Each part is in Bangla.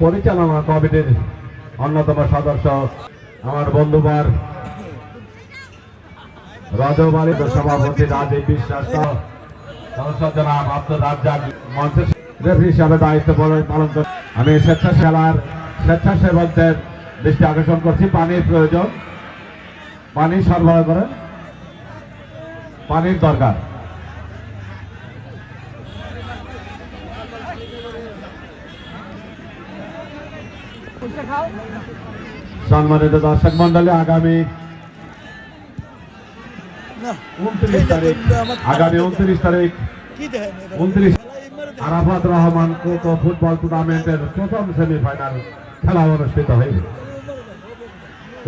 পরিচালনা কমিটির অন্যতম সদস্য আমার বন্ধুবার রজবাড়ির সভাপতি রাজীব বিশ্বাস জনাব আব্দুল রাজ্জাক হিসাবে দায়িত্ব পালন করে আমি স্বেচ্ছাসেবার স্বেচ্ছাসেবকদের দৃষ্টি আকর্ষণ করছি। পানির প্রয়োজন। পানি সরবরাহ করেন। পানির দরকার। সম্মানিত দর্শক মন্ডলী আগামী উনত্রিশ তারিখ আগামী উনত্রিশ তারিখ উনত্রিশ আরাফাত রহমান কোকো ফুটবল টুর্নামেন্টের প্রথম সেমিফাইনাল খেলা অনুষ্ঠিত হয়েছে।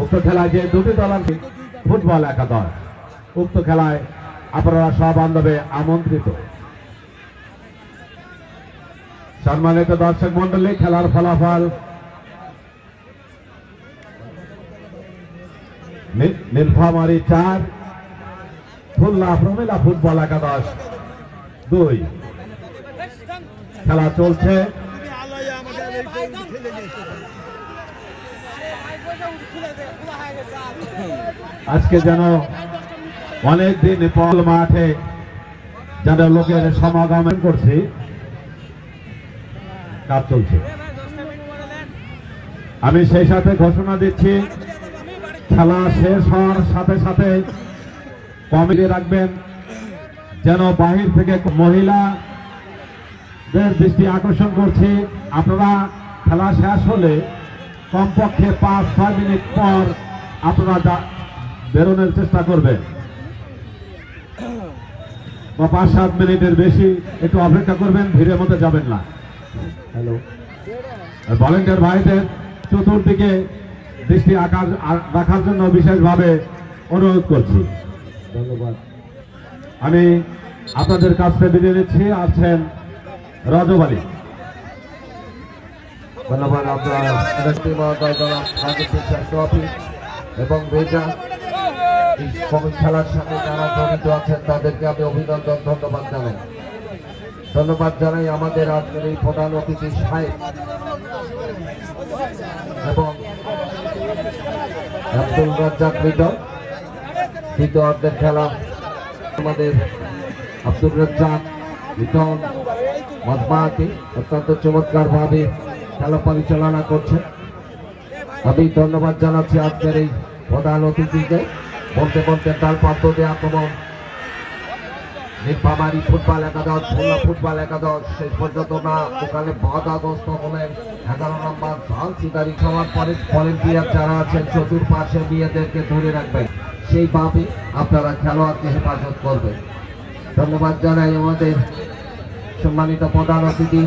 উক্ত খেলায় যে দুটি দল আছে, ফুটবল একাদশ। উক্ত খেলায় আপনারা সব বান্ধবে আমন্ত্রিত। সম্মানিত দর্শক মন্ডলী খেলার ফলাফল নীলফামারী চার খুলনা প্রমিলা ফুটবল একাদশ দুই। খেলা চলছে। আজকে যেন অনেক দিন পর মাঠে যেন লোকের সমাগম করছি। কাজ চলছে। আমি সেই সাথে ঘোষণা দিচ্ছি। খেলা শেষ হওয়ার সাথে সাথে কমিটি রাখবেন যেন বাহির থেকে মহিলাদের দৃষ্টি আকর্ষণ করছি। আপনারা খেলা শেষ হলে কমপক্ষে পাঁচ ছয় মিনিট পর আপনারা বেরোনোর চেষ্টা করবেন। বা পাঁচ সাত মিনিটের বেশি একটু অপেক্ষা করবেন ভিড়ের মধ্যে যাবেন না। হ্যালো ভলেন্টিয়ার ভাইদের চতুর্দিকে দৃষ্টি আকার রাখার জন্য বিশেষভাবে অনুরোধ করছি। ধন্যবাদ। আমি আপনাদের কাছ বিদায় নিচ্ছি। আছেন রজব আলী। ধন্যবাদ আপনার এবং রেজা। খেলার সাথে যারা জড়িত আছেন তাদেরকে আমি অভিনন্দন ধন্যবাদ জানাই। ধন্যবাদ জানাই আমাদের আজকের এই প্রধান অতিথি সাহেব এবং আব্দুল রাজ্জাক মিটন দ্বিতীয় অর্ধের খেলা। আমাদের আব্দুল রাজ্জাক মিটন মজমাতি অত্যন্ত চমৎকারভাবে খেলা পরিচালনা করছেন। আমি ধন্যবাদ জানাচ্ছি আজকের এই প্রধান অতিথিকে। বলতে বলতে তার পাত্র দিয়ে আক্রমণ নীলফামারী ফুটবল একাদশ, ভোলা ফুটবল একাদশ। শেষ পর্যন্ত না ওখানে বাধাগ্রস্ত হলেন। এগারো নম্বর ধান শিকারি খাওয়ার পরে ভলেন্টিয়ার যারা আছেন চতুর্পাশে মেয়েদেরকে ধরে রাখবেন। সেইভাবে আপনারা খেলোয়াড়কে হেফাজত করবেন। ধন্যবাদ জানাই আমাদের সম্মানিত প্রধান অতিথি